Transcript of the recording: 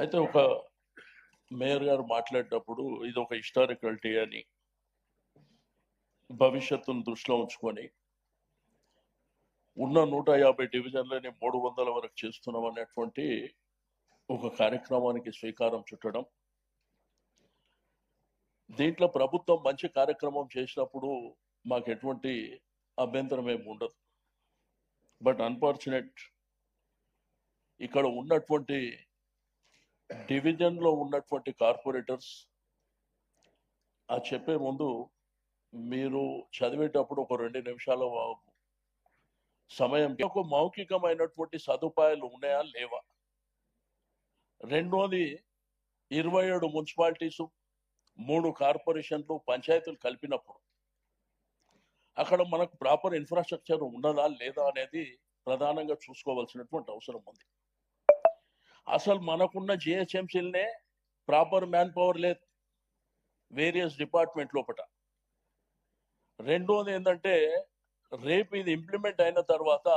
అయితే ఒక మేయర్ గారు మాట్లాడేటప్పుడు ఇది ఒక హిస్టారికల్ డే అని భవిష్యత్తును దృష్టిలో ఉంచుకొని ఉన్న నూట యాభై డివిజన్లని మూడు వందల వరకు చేస్తున్నాం అనేటువంటి ఒక కార్యక్రమానికి శ్రీకారం చుట్టడం. దీంట్లో ప్రభుత్వం మంచి కార్యక్రమం చేసినప్పుడు మాకు ఎటువంటి అభ్యంతరం ఏమి ఉండదు. బట్ అన్ఫార్చునేట్ ఇక్కడ ఉన్నటువంటి డివిజన్లో ఉన్నటువంటి కార్పొరేటర్స్ ఆ చెప్పే ముందు మీరు చదివేటప్పుడు ఒక రెండు నిమిషాల సమయం ఒక మౌఖికమైనటువంటి సదుపాయాలు ఉన్నాయా లేవా? రెండోది ఇరవై ఏడు మున్సిపాలిటీస్ మూడు కార్పొరేషన్లు పంచాయతీలు కలిపినప్పుడు అక్కడ మనకు ప్రాపర్ ఇన్ఫ్రాస్ట్రక్చర్ ఉన్నదా లేదా అనేది ప్రధానంగా చూసుకోవాల్సినటువంటి అవసరం ఉంది. అసలు మనకున్న జిహెచ్ఎంసీలనే ప్రాపర్ మ్యాన్ పవర్ లేదు వేరియస్ డిపార్ట్మెంట్ లోపల రెండోది ఏంటంటే రేపు ఇది ఇంప్లిమెంట్ అయిన తర్వాత